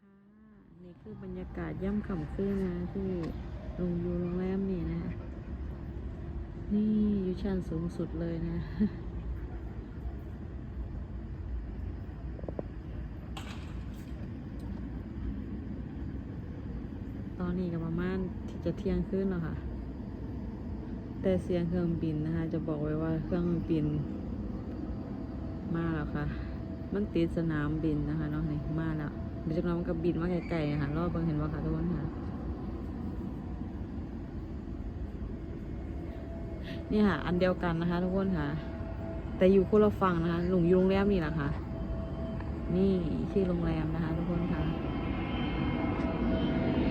ค่ะนี่คือบรรยากาศย่ำค่ำคืนนะที่โรงอยู่โรงแรมนี่นะ นี่อยู่ชั้นสูงสุดเลยนะ ตอนนี้ก็ประมาณที่จะเที่ยงคืนแล้วค่ะ แต่เสียงเครื่องบินนะคะ จะบอกไว้ว่าเครื่องบินมาแล้วค่ะ มันติดสนามบินนะคะเนาะนี่มาแล้วเดี๋ยวจากนั้นมันก็บินมาไกลๆนะคะรอบเบิ่งเห็นว่าค่ะทุกคนค่ะนี่ค่ะ อันเดียวกันนะคะ ทุกคนค่ะ แต่อยู่คนละฝั่งนะคะหลงอยู่โรงแรมนี่แหละค่ะ นี่ชื่อโรงแรมนะคะ ทุกคนค่ะ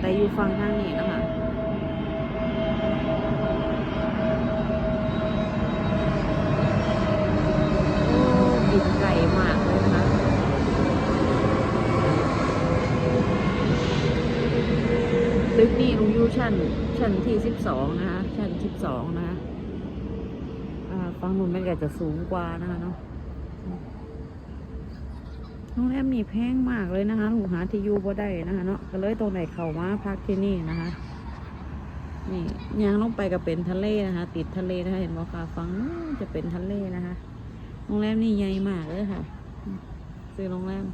แต่อยู่ฝั่งทางนี้นะคะโอ้บินไกลมากนี้ลุงอยู่ ชั้นชั้นที่สิบสองนะคะชั้นสิบสองนะคะอ่าฝั่งนู้นมันก็จะสูงกว่านะคะเนาะโรงแรมนี่แพงมากเลยนะคะหูหาที่อยู่บ่ได้นะคะเนาะก็เลยตรงไหนเข้ามาพักที่นี่นะคะ นี่ยางลงไปก็เป็นทะเลนะคะ ติดทะเลนะคะเห็นบอกค่ะฝั่งจะเป็นทะเลนะคะโรงแรมนี่ใหญ่มากเลยค่ะซื้อโรงแรม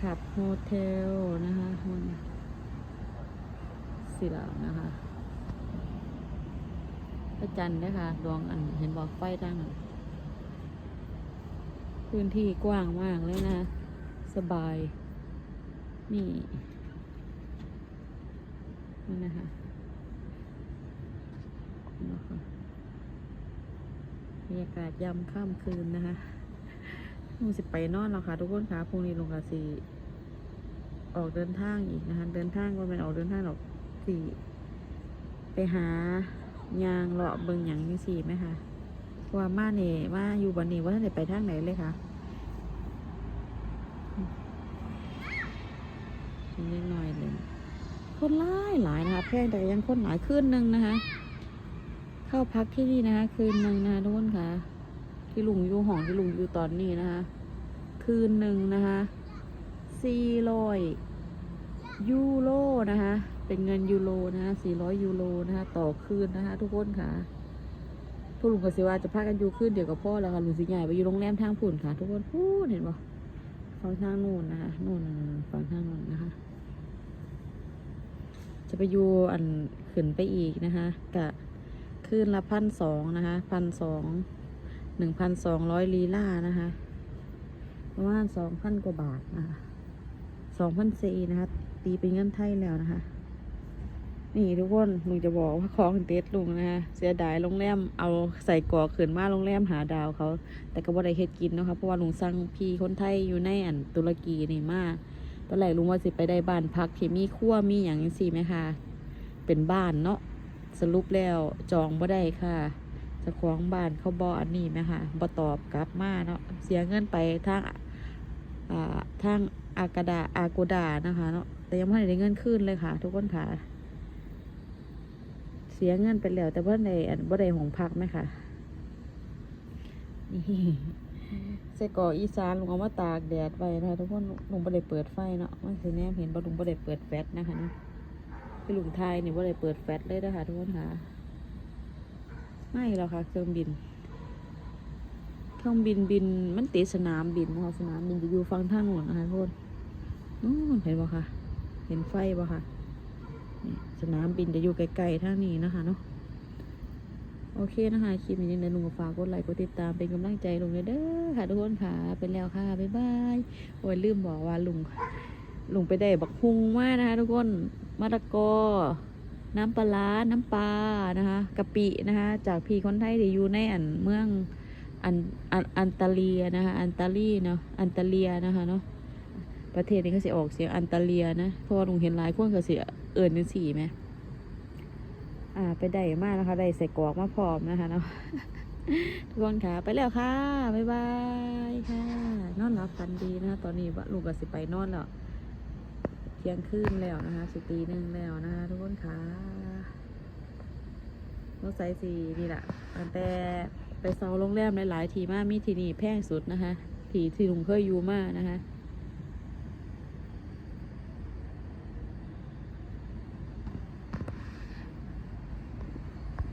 ขับโฮเทลนะคะ สิละนะคะพระจันทร์นะคะดวงอันเห็นบอกไฟตั้งนั้นพื้นที่กว้างมากเลยนะ สบาย นี่นี่นะคะนะคะบรรยากาศยามค่ำคืนนะคะลุงสิไปนอนแล้วค่ะ ทุกคนค่ะพรุ่งนี้ลงกะสีออกเดินทางอีกนะคะ เดินทางว่าเป็นออกเดินทางหรอก สี่ไปหายางเลาะเบิงอย่างนี้สี่ไหมคะว่ามาเนี่ยมาอยู่บนนี้ว่าท่านไหนไปทางไหนเลยค่ะนิดหน่อยเลยคนหลายหลายนะคะแพงแต่ยังคนหลายขึ้นหนึ่งนะคะ เข้าพักที่นี่นะคะ คืนหนึ่งนะคะทุกคนค่ะ ที่ลุงอยู่ห้องที่ลุงอยู่ตอนนี้นะคะ คืนหนึ่งนะคะสี่ร้อยยูโรนะคะ เป็นเงินยูโรนะคะสี่ร้อยยูโรนะคะต่อคืนนะคะ ทุกคนค่ะพวกลุงกับสิว่าจะพากันอยู่คืนเดียวกับพ่อแล้วค่ะลุงสิใหญ่ไปอยู่โรงแรมทางผุ่นค่ะ ทุกคนพูดเห็นปะฝั่งทางนู่นนะคะนู่นฝั่งทางนู่นนะคะ จะไปอยู่อันขึ้นไปอีกนะคะกะคืนละพันสองนะคะพันสองหนึ่งพันสองร้อยลีลานะคะประมาณสองพันกว่าบาทนะคะสองพันสี่นะคะ ตีเป็นเงินไทยแล้วนะคะ นี่ทุกคนลุงจะบอกว่าของเต็ดลุงนะคะเสียดายโรงแรมเอาใส่กอขืนมาโรงแรมหาดาวเขา แต่ก็บ่ได้เฮ็ดกินนะคะเพราะว่าลุงสั่งพี่คนไทยอยู่ในอันตุรกีนี่มาตอนแรกลุงว่าสิไปได้บ้านพักที่มีครัวมีอย่างนี้สิไหมคะเป็นบ้านเนาะสรุปแล้วจองบ่ได้ค่ะจะคล้องบ้านเขาบออันนี้ไหมคะบ่ตอบกลับมาเนาะเสียเงินไปทางอ่าทางอากาดาอากูดานะคะเนาะแต่ยังไม่ได้เงินคืนเลยค่ะ ทุกคนค่ะ เสียเงินไปแล้ว แต่เพื่อนในอันบ่ได้ของพักไหมค่ะนี่ใส่กออีสานลุงเอามาตากแดดไว้นะคะทุกคนลุงบ่ได้เปิดไฟเนาะมันสิแนมเห็นบ่ลุงบ่ได้เปิดแฟลชนะคะนี่ลุงไทยนี่ว่าเลยเปิดแฟลชเลยนะคะทุกคนค่ะไม่หรอกค่ะเครื่องบิน เครื่องบินบินมันติดสนามบินนะคะสนามบินจะอยู่ฝั่งทางโน้นนะคะทุกคนนู้นเห็นบ่คะเห็นไฟบ่คะ สนามบินจะอยู่ไกลๆทางนี้นะคะเนาะโอเคนะคะคลิปนี้ยังไงลุงก็ฝากกดไลค์กดติดตามเป็นกำลังใจลุงเลยเด้อค่ะทุกคนค่ะไปแล้วค่ะบ๊ายบายโอ้ยลืมบอกว่าลุงลุงไปได้บักฮุงมากนะคะทุกคนมะละกอ น้ำปลาร้าน้ำปลานะคะกะปินะคะจากพี่คนไทยที่อยู่ในอันเมืองอันอันอันตาเลียนะคะอันตาลีเนาะอันตาเลียนะคะเนาะประเทศนี้เขาสิออกเสียงอันตาเลียนะเพราะว่าลุงเห็นหลายคนเขาเสีย เอิ่นเป็นสีไหมอ่า ไปได้มากนะคะได้ใส่กรอกมาพร้อมนะคะเนาะทุกคนค่ะ ไปแล้วค่ะ บ๊ายบายค่ะ นอนหลับฝันดีนะคะ ตอนนี้ว่าลุงก็สิไปนอนแล้วเที่ยงคืนแล้วนะคะสิตีหนึ่งแล้วนะคะทุกคนค่ะรถไซสีนี่แหละตั้งแต่ไปเซาโรงแรมหลาย ๆ ทีมากมีที่นี่แพงสุดนะคะ ที่ที่ลุงเคยอยู่มากนะคะ